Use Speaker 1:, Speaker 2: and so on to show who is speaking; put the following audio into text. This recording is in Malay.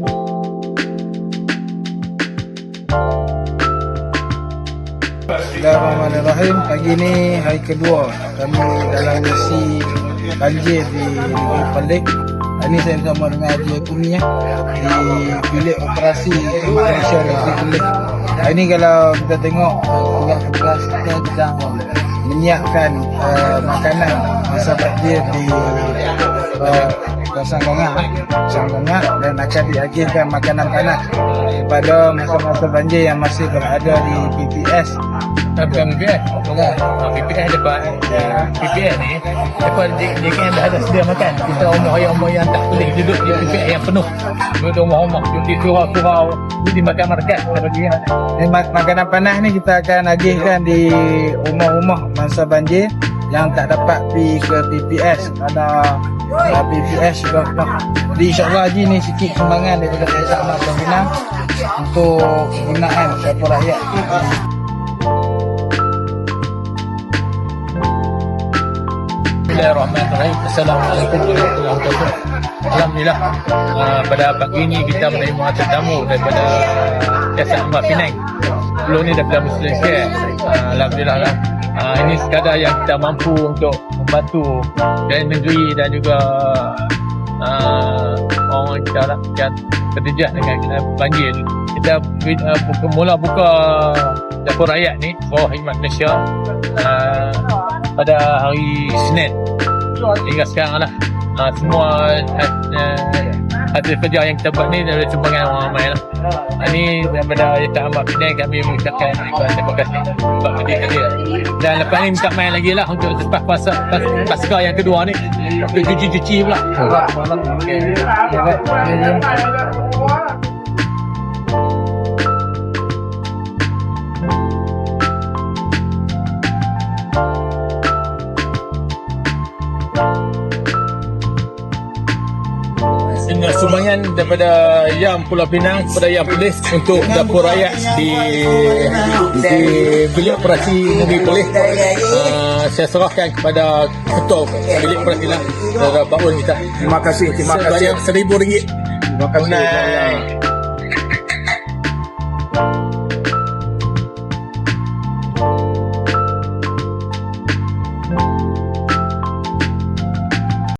Speaker 1: Bismillahirrahmanirrahim. Pagi ni hari kedua Kami dalam misi banjir di Negeri Pelik. Hari ni saya bersama dengan Haji Akumi ya, eh, Di bilik operasi Malaysia Negeri Pelik Hari ni kalau kita tengok eh, Tugas-tugas kita sedang menyiapkan uh, makanan Masa banjir di uh, kawasan Gongak, kawasan Gongak dan akan diagihkan makanan panas kepada masa-masa banjir yang masih berada di PPS
Speaker 2: Bukan PPS
Speaker 1: Ya.
Speaker 2: Ah, PPS dapat PPS ni Dapat dia, kan dah ada sedia makan. Kita rumah yang rumah yang tak boleh duduk di PPS yang penuh. Duduk rumah-rumah Di surau-surau Jadi makan kan
Speaker 1: Ini mak- makanan panas ni kita akan agihkan di rumah-rumah masa banjir yang tak dapat pergi ke PPS ada uh, PPS juga jadi insyaAllah Haji ni sikit sumbangan daripada Desa Amat Pinang untuk kegunaan siapa rakyat.
Speaker 2: Bismillahirrahmanirrahim. Assalamualaikum warahmatullahi wabarakatuh. Alhamdulillah uh, Pada pagi ini kita menerima tetamu daripada Jasa Amat Penang Sebelum ni daripada Muslim Care uh, Alhamdulillah lah. Uh, Ini sekadar yang kita mampu untuk membantu dari negeri dan juga uh, orang kita lah yang terjejas dengan banjir kita uh, buka, mula buka dapur rakyat ni bawah khidmat Malaysia uh, pada hari Senin. Hingga sekarang lah. Uh, semua uh, hasil kerja yang kita buat ni dari sumbangan orang ramai lah. Uh, ni daripada Yatak Ahmad Penang kami mengucapkan terima kasih. Sebab hadir hadir dan lepas ni minta main lagi lah untuk lepas pasca, pas, pasca yang kedua ni. Untuk cuci-cuci pula. Okay. Sumbangan daripada Yam Pulau Pinang kepada Yam Polis untuk dapur rakyat di di bilik operasi negeri Polis. Uh, saya serahkan kepada ketua bilik operasi lah, Baun kita.
Speaker 3: Terima kasih, terima kasih.
Speaker 2: Sebanyak seribu ringgit.
Speaker 3: Terima kasih.
Speaker 2: Tunai.